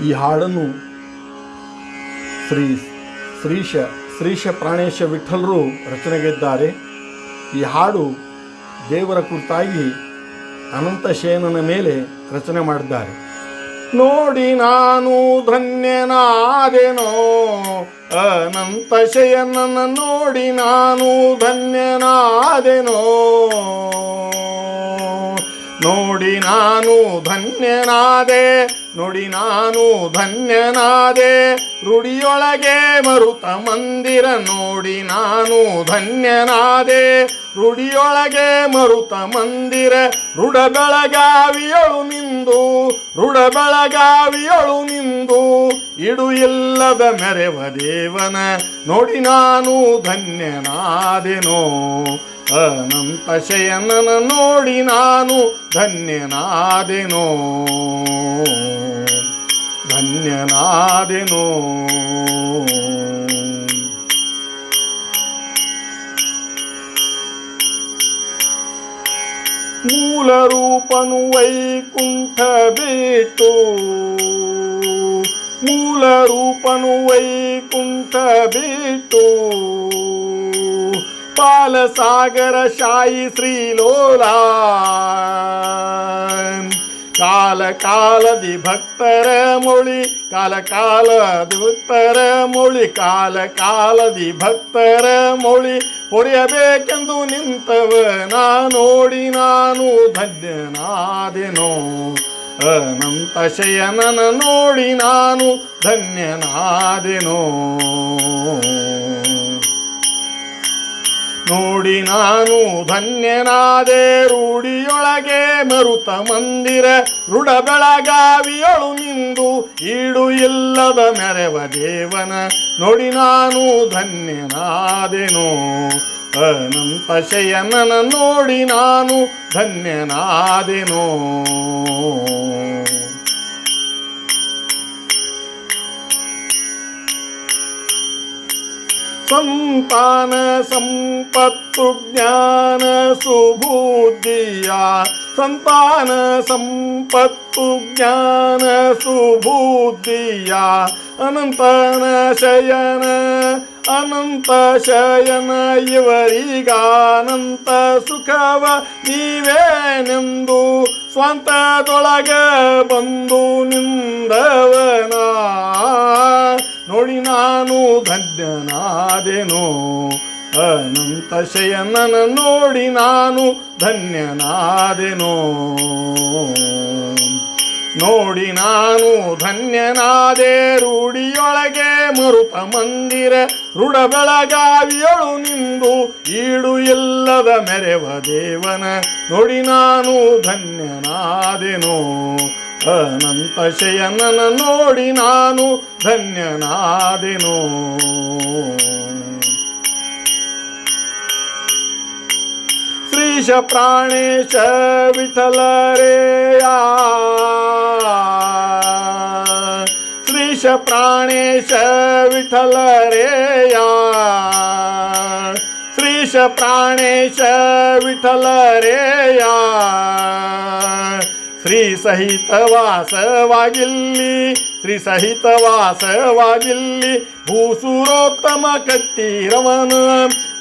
ಈ ಹಾಡನ್ನು ಶ್ರೀ ಶ್ರೀಶ ಶ್ರೀಶ ಪ್ರಾಣೇಶ ವಿಠಲರು ರಚನೆಗಿದ್ದಾರೆ. ಈ ಹಾಡು ದೇವರ ಕುರಿತಾಗಿ ಅನಂತ ಶಯನನ ಮೇಲೆ ರಚನೆ ಮಾಡಿದ್ದಾರೆ. ನೋಡಿ ನಾನು ಧನ್ಯನಾದೆನೋ, ಅನಂತ ಶಯನನ ನೋಡಿ ನಾನು ಧನ್ಯನಾದೆನೋ. ನೋಡಿ ನಾನು ಧನ್ಯನಾದೆ, ನೋಡಿ ನಾನು ಧನ್ಯನಾದೆ. ರುಡಿಯೊಳಗೆ ಮರುತ ಮಂದಿರ ನೋಡಿ ನಾನು ಧನ್ಯನಾದೆ. ರುಡಿಯೊಳಗೆ ಮರುತ ಮಂದಿರ ರುಡ ಬೆಳಗಾವಿಯಳು ನಿಂದು ರುಡ ಬೆಳಗಾವಿಯಳು ನಿಂದು. ಇಡು ಇಲ್ಲದ ಮೆರೆವ ದೇವನ, ನೋಡಿ ನಾನು ಧನ್ಯನಾದೆನೋ. ಅನಂತ ಶಯನನ ನೋಡಿ ನಾನು ಧನ್ಯನಾದೆನೋ. ಧನ್ಯನಾದೆನೋ. ಮೂಲ ರೂಪನು ವೈಕುಂಠ ಮೂಲ ರೂಪನು ವೈಕುಂಠ ಬಿಟ್ಟು ಪಾಲಸಾಗರ ಶಾಯಿ ಶ್ರೀಲೋಲ ಕಾಲ ಕಾಲದಿ ಭಕ್ತರ ಮೊಳಿ, ಕಾಲ ಕಾಲದಿ ಭಕ್ತರ ಮೊಳಿ, ಕಾಲ ಕಾಲದಿ ಭಕ್ತರ ಮೊಳಿ. ಹೊಡೆಯಬೇಕೆಂದು ನಿಂತವ ನಾ ನೋಡಿ ನಾನು ಧನ್ಯನಾದೆನೋ. ಅನಂತ ಶಯನನ ನೋಡಿ ನಾನು ಧನ್ಯನಾದೆನೋ. ನೋಡಿ ನಾನು ಧನ್ಯನಾದೆ ರೂಢಿಯೊಳಗೆ ಮರುತ ಮಂದಿರ ರುಡ ಬೆಳಗಾವಿಯೊಳು ನಿಂದು ಈಡು ಇಲ್ಲದ ಮೆರವ ದೇವನ ನೋಡಿ ನಾನು ಧನ್ಯನಾದೆನೋ. ಅನಂತ ಶಯನನ ನೋಡಿ ನಾನು ಧನ್ಯನಾದೆನೋ. ಸಂತಾನ ಸಂಪತ್ತು ಜ್ಞಾನ ಸುಬುದ್ಧಿಯ ಸಂತಾನ ಸಂಪತ್ತು ಜ್ಞಾನ ಸುಬುದ್ಧಿಯ ಅನಂತನ ಶಯನ ಅನಂತ ಶಯನ ಇವರಿಗಾನಂತ ಸುಖವ ನೀವೇನೆಂದು ಸ್ವಂತದೊಳಗ ಬಂದು ನಿಂದವನ ನೋಡಿ ನಾನು ಧನ್ಯನಾದೆನೋ. ಅನಂತ ಶಯನನ ನೋಡಿ ನಾನು ಧನ್ಯನಾದೆನೋ. ನೋಡಿ ನಾನು ಧನ್ಯನಾದೆ, ರೂಢಿಯೊಳಗೆ ಮರುತ ಮಂದಿರ ರುಡ ಬೆಳಗಾವಿಯೊಳು ನಿಂದು ಈಡು ಇಲ್ಲದ ಮೆರೆವ ದೇವನ ನೋಡಿ ನಾನು ಧನ್ಯನಾದೆನೋ. ಅನಂತ ಶಯನನ ನೋಡಿ ನಾನು ಧನ್ಯನಾದೆನೋ ಶ್ರೀಶ ಪ್ರಾಣೇಶ ವಿಠಲರೇಯ ಶ್ರೀಶ ಪ್ರಾಣೇಶ ವಿಠಲರೇಯ ಶ್ರೀಶ ಪ್ರಾಣೇಶ ವಿಠಲರೇಯ ಶ್ರೀ ಸಹಿತ ವಾಸವಾಗಿಲ್ಲಿ ಶ್ರೀ ಸಹಿತ ವಾಸವಾಗಿಲ್ಲಿ ಭೂಸುರೋತ್ತಮ ಕಟ್ಟಿರವನ,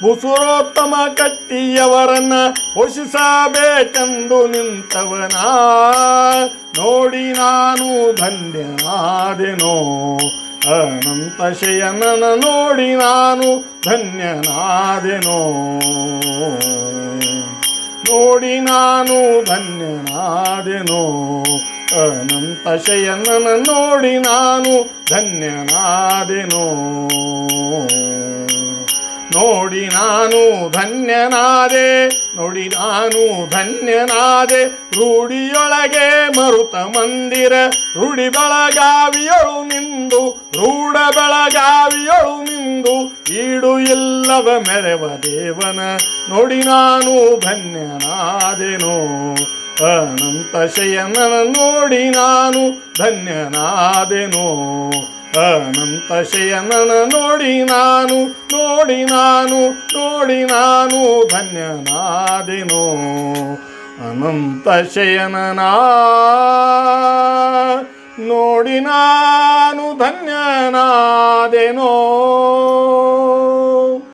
ಭೂಸುರೋತ್ತಮ ಕಟ್ಟಿಯವರನ್ನ ಪೋಷಿಸಬೇಕೆಂದು ನಿಂತವನ. ನೋಡಿ ನಾನು ಧನ್ಯನಾದೆನೋ. ಅನಂತ ಶಯನನ ನೋಡಿ ನಾನು ಧನ್ಯನಾದೆನೋ. ನೋಡಿ ನಾನು ಧನ್ಯನಾದೆನೋ ಅನಂತ ಶಯನನ ನೋಡಿ ನಾನು ಧನ್ಯನಾದೆನೋ ನೋಡಿ ನಾನು ಧನ್ಯನಾದೆ ನೋಡಿ ನಾನು ಧನ್ಯನಾದೆ, ರೂಢಿಯೊಳಗೆ ಮರುತ ಮಂದಿರ. ರೂಢಿ ಬೆಳಗಾವಿಯೊಳು ನಿಂದು, ರೂಢ ಬೆಳಗಾವಿಯೊಳು ನಿಂದು, ಈಡು ಇಲ್ಲವ ಮೆರವ ದೇವನ. ನೋಡಿ ನಾನು ಧನ್ಯನಾದೆನೋ, ಅನಂತ ಶಯನನ ನೋಡಿ ನಾನು ಧನ್ಯನಾದೆನೋ. ಅನಂತ ಶಯನನ ನೋಡಿ ನಾನು ನೋಡಿ ನಾನು ನೋಡಿ ನಾನು ಧನ್ಯನಾದೆನೋ. ಅನಂತ ಶಯನನ ನೋಡಿ ನಾನು ಧನ್ಯನಾದೆನೋ.